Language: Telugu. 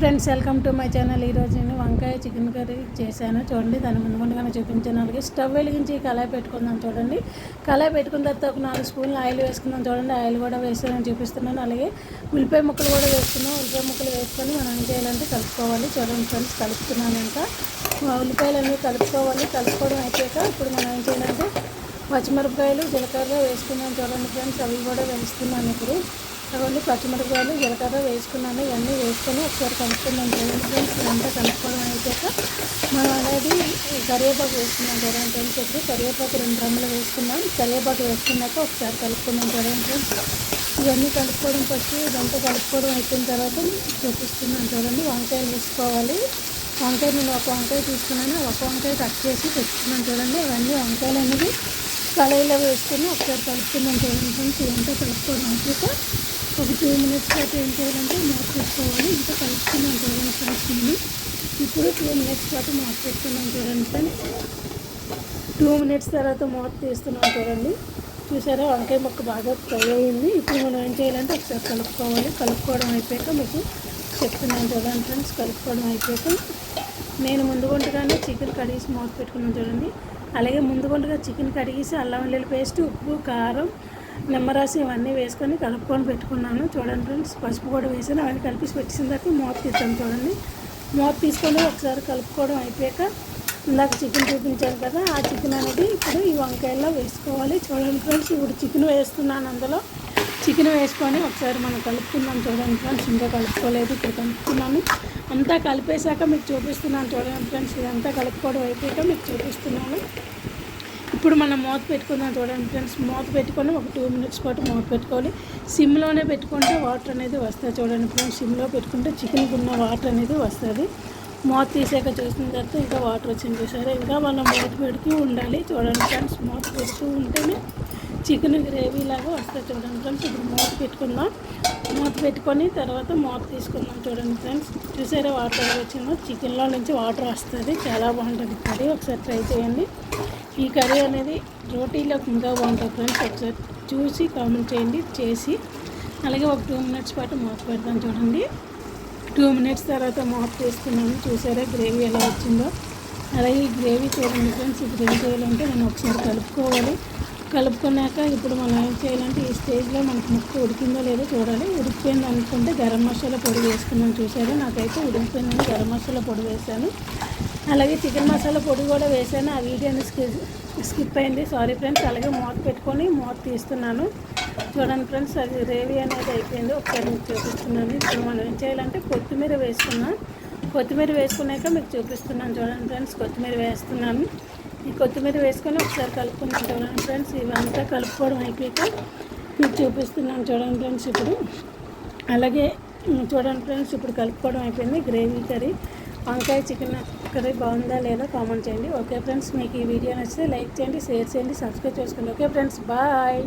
Friends welcome to my channel ఈరోజు నేను వంకాయ చికెన్ కర్రీ చేశాను. చూడండి దాని ముందు ముందుగానే చూపించాను. అలాగే స్టవ్ వెలిగించి కళాయి పెట్టుకుందాం చూడండి. కళాయి పెట్టుకున్న తర్వాత ఒక నాలుగు స్పూన్లు ఆయిల్ వేసుకుందాం చూడండి. ఆయిల్ కూడా వేసానని చూపిస్తున్నాను. అలాగే ఉల్లిపాయ ముక్కలు కూడా వేసుకున్నాం. ఉల్లిపాయ ముక్కలు వేసుకొని మనం ఏం చేయాలంటే కలుపుకోవాలి. చూడండి ఫ్రెండ్స్ కలుపుతున్నాను ఇంకా. ఉల్లిపాయలు అన్నీ కలుపుకోవాలి. కలుపుకోవడం అయిపోయాక ఇప్పుడు మనం ఏం చేయాలంటే పచ్చిమిరపకాయలు జీలకర్ర వేసుకున్నాం చూడండి ఫ్రెండ్స్ అవి కూడా వేస్తున్నాను ఇప్పుడు. అవన్నీ పచ్చిమిరపకాయలు జీలకర్ర వేసుకున్నాను. ఇవన్నీ వేసుకొని ఒకసారి కలుపుకున్నాం చూడండి ఫ్రెండ్స్ ఇదంతా కలుపుకోవడం అయిపోయాక మనం అనేది కరివేపాకు వేసుకున్నాం చూడండి ఫ్రెండ్స్ ఇప్పుడు కరివేపాకు రెండు రంగులు వేసుకున్నాం. కరివేపాకు వేసుకున్నాక ఒకసారి కలుపుకున్నాం చూడండి ఫ్రెండ్స్ ఇవన్నీ కలుపుకోవడం ఫస్ట్ ఇదంతా కలుపుకోవడం అయిపోయిన తర్వాత చూపిస్తున్నాను చూడండి. వంకాయలు వేసుకోవాలి. వంకాయ నేను ఒక వంకాయ తీసుకున్నాను. ఒక వంకాయ కట్ చేసి పెట్టుకున్నాను చూడండి. ఇవన్నీ వంకాయలు అనేది కళాయిలో వేసుకుని ఒకసారి కలుపుకున్నాం చూడండి ఫ్రెండ్స్ ఇదంతా కలుపుకోవడం అయిపోయాక ఒక టూ మినిట్స్ అయితే ఏం చేయాలంటే మాకు పెట్టుకోవాలి ఇంకా కలుపుకున్నాం చూడండి ఫ్రెండ్స్ నేను ఇప్పుడు టూ మినిట్స్ పాటు మాకు పెట్టుకున్నాం చూడండి ఫ్రెండ్స్ టూ మినిట్స్ తర్వాత మూత తీస్తున్నాం చూడండి చూసారా? వంకాయ మొక్క బాగా ఫ్రై అయింది. ఇప్పుడు మనం ఏం చేయాలంటే ఒకసారి కలుపుకోవాలి. కలుపుకోవడం అయిపోయాక మీకు చెప్తున్నాను చూడండి ఫ్రెండ్స్ కలుపుకోవడం అయిపోయాక. నేను ముందు వంటగానే చికెన్ కడిగేసి మూత పెట్టుకున్నాను చూడండి. అలాగే ముందుగుండగా చికెన్ కడిగేసి అల్లం వెల్లుల్లి పేస్ట్ ఉప్పు కారం నిమ్మరసం ఇవన్నీ వేసుకొని కలుపుకొని పెట్టుకున్నాను. చూడండి ఫ్రెండ్స్ పసుపు కూడా వేసాను. అవన్నీ కలిపి పెట్టేసిన తర్వాత మూత తీస్తాను చూడండి. మూత తీసుకొని ఒకసారి కలుపుకోవడం అయిపోయాక ఇందాక చికెన్ చూపించాను కదా ఆ చికెన్ అనేది ఇప్పుడు ఈ వంకాయల్లో వేసుకోవాలి. చూడండి ఫ్రెండ్స్ ఇప్పుడు చికెన్ వేస్తున్నాను అందులో. చికెన్ వేసుకొని ఒకసారి మనం కలుపుకున్నాం చూడండి ఫ్రెండ్స్. ఇంకా కలుపుకోలేదు ఇప్పుడు కలుపుకున్నాను. అంతా కలిపేశాక మీకు చూపిస్తున్నాను చూడండి ఫ్రెండ్స్. ఇదంతా కలుపుకోవడం అయిపోయాక మీకు చూపిస్తున్నాను. ఇప్పుడు మనం మూత పెట్టుకుందాం చూడండి ఫ్రెండ్స్. మూత పెట్టుకొని ఒక టూ మినిట్స్ పాటు మూత పెట్టుకోవాలి. సిమ్లోనే పెట్టుకుంటే వాటర్ అనేది వస్తుంది చూడండి ఫ్రెండ్స్. సిమ్లో పెట్టుకుంటే చికెన్కి ఉన్న వాటర్ అనేది వస్తుంది. మూత తీసాక చూసిన తర్వాత ఇంకా వాటర్ వచ్చింది చూసారా? ఇంకా మనం మూత పెడుతూ ఉండాలి చూడండి ఫ్రెండ్స్. మూత పెడుతూ ఉంటేనే చికెన్ గ్రేవీ లాగా వస్తుంది చూడండి ఫ్రెండ్స్. ఇప్పుడు మూత పెట్టుకుందాం. మూత పెట్టుకొని తర్వాత మూత తీసుకుందాం చూడండి ఫ్రెండ్స్. చూసారా వాటర్ వచ్చిందో? చికెన్లో నుంచి వాటర్ వస్తుంది. చాలా బాగుంటుంది. కర్రీ ఒకసారి ట్రై చేయండి. ఈ కర్రీ అనేది రోటీలోకి ఇంకా బాగుంటుంది ఫ్రెండ్స్. ఒకసారి చూసి కామెంట్ చేయండి చేసి. అలాగే ఒక టూ మినిట్స్ పాటు మూత పెడతాను చూడండి. టూ మినిట్స్ తర్వాత మూత తీసుకున్నాను చూసారా గ్రేవీ ఎలా వచ్చిందో? అలాగే ఈ గ్రేవీ చూడండి ఫ్రెండ్స్. ఇప్పుడు ఏం చేయాలంటే మనం ఒకసారి కలుపుకోవాలి. కలుపుకున్నాక ఇప్పుడు మనం ఏం చేయాలంటే ఈ స్టేజ్లో మనకు ముక్క ఉడికిందో లేదో చూడాలి. ఉడికిపోయింది అనుకుంటే గరం మసాలా పొడి వేసుకున్నాను చూసారు నాకైతే ఉడికిపోయిందని గరం మసాలా పొడి వేసాను అలాగే చికెన్ మసాలా పొడి కూడా వేసాను ఆ వీడియోని స్కి స్కిప్ అయింది. Sorry friends. అలాగే మూత పెట్టుకొని మూత తీస్తున్నాను. చూడండి ఫ్రెండ్స్ అది గ్రేవీ అనేది అయిపోయింది. ఒకసారి మీకు చూపిస్తున్నాను. ఇప్పుడు మనం ఏం చేయాలంటే కొత్తిమీర వేసుకున్నాం. కొత్తిమీర వేసుకున్నాక మీకు చూపిస్తున్నాను. చూడండి ఫ్రెండ్స్ కొత్తిమీర వేస్తున్నాను. ఈ కొత్తిమీర వేసుకొని ఒకసారి కలుపుకున్నాను చూడండి ఫ్రెండ్స్. ఇవంతా కలుపుకోవడం అయిపోయాక మీకు చూపిస్తున్నాను చూడండి ఫ్రెండ్స్ ఇప్పుడు. అలాగే చూడండి ఫ్రెండ్స్ ఇప్పుడు కలుపుకోవడం అయిపోయింది. గ్రేవీ కర్రీ వంకాయ చికెన్ కర్రీ బాగుందా లేదా కామెంట్ చేయండి. ఓకే ఫ్రెండ్స్ మీకు ఈ వీడియో నచ్చితే లైక్ చేయండి షేర్ చేయండి సబ్స్క్రైబ్ చేసుకోండి. Okay friends bye.